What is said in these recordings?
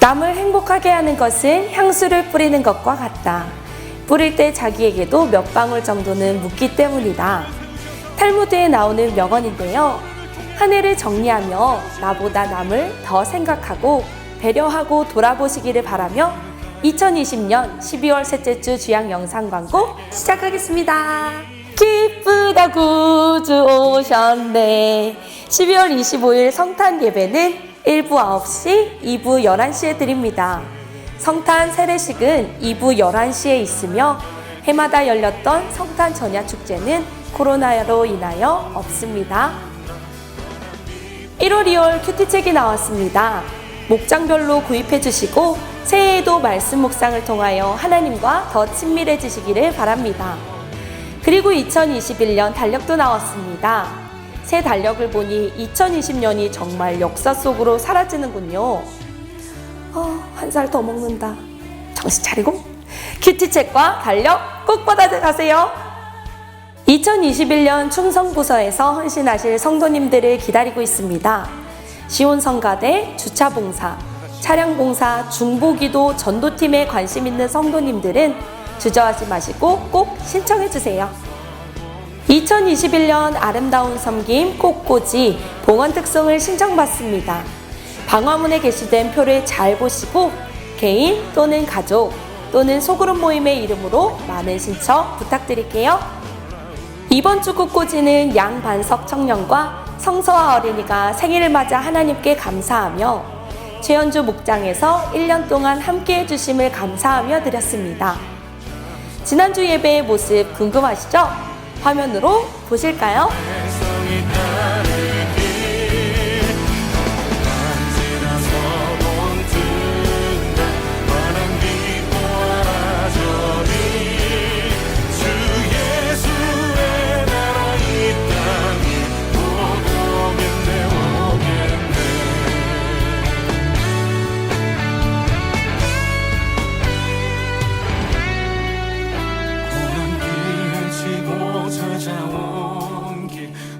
남을 행복하게 하는 것은 향수를 뿌리는 것과 같다. 뿌릴 때 자기에게도 몇 방울 정도는 묻기 때문이다. 탈무드에 나오는 명언인데요. 한 해를 정리하며 나보다 남을 더 생각하고 배려하고 돌아보시기를 바라며 2020년 12월 셋째 주 주양 영상 광고 시작하겠습니다. 기쁘다 구주 오셨네. 12월 25일 성탄 예배는 1부 9시, 2부 11시에 드립니다. 성탄 세례식은 2부 11시에 있으며 해마다 열렸던 성탄 전야 축제는 코로나로 인하여 없습니다. 1월 2월 큐티책이 나왔습니다. 목장별로 구입해 주시고 새해에도 말씀 묵상을 통하여 하나님과 더 친밀해지시기를 바랍니다. 그리고 2021년 달력도 나왔습니다. 새 달력을 보니 2020년이 정말 역사 속으로 사라지는군요. 어, 한 살 더 먹는다. 정신 차리고 큐티책과 달력 꼭 받아가세요. 2021년 충성부서에서 헌신하실 성도님들을 기다리고 있습니다. 시온성가대 주차봉사, 차량봉사, 중보기도 전도팀에 관심 있는 성도님들은 주저하지 마시고 꼭 신청해 주세요. 2021년 아름다운 섬김 꽃꽂이 봉헌 특송을 신청받습니다. 방화문에 게시된 표를 잘 보시고 개인 또는 가족 또는 소그룹 모임의 이름으로 많은 신청 부탁드릴게요. 이번 주 꽃꽂이는 양반석 청년과 성서와 어린이가 생일을 맞아 하나님께 감사하며 최연주 목장에서 1년 동안 함께 해주심을 감사하며 드렸습니다. 지난주 예배의 모습 궁금하시죠? 화면으로 보실까요?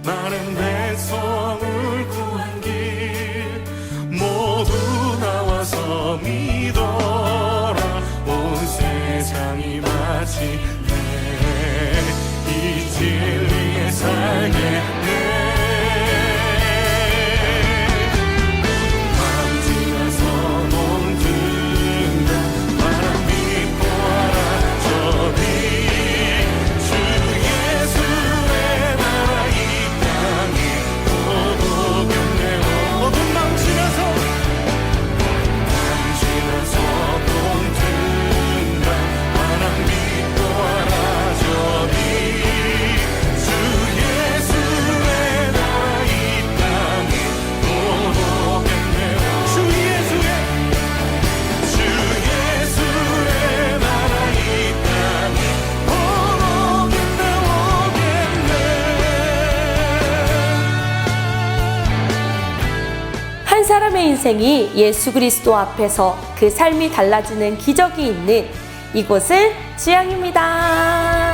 길 많은 사람의 인생이 예수 그리스도 앞에서 그 삶이 달라지는 기적이 있는 이곳은 지향입니다.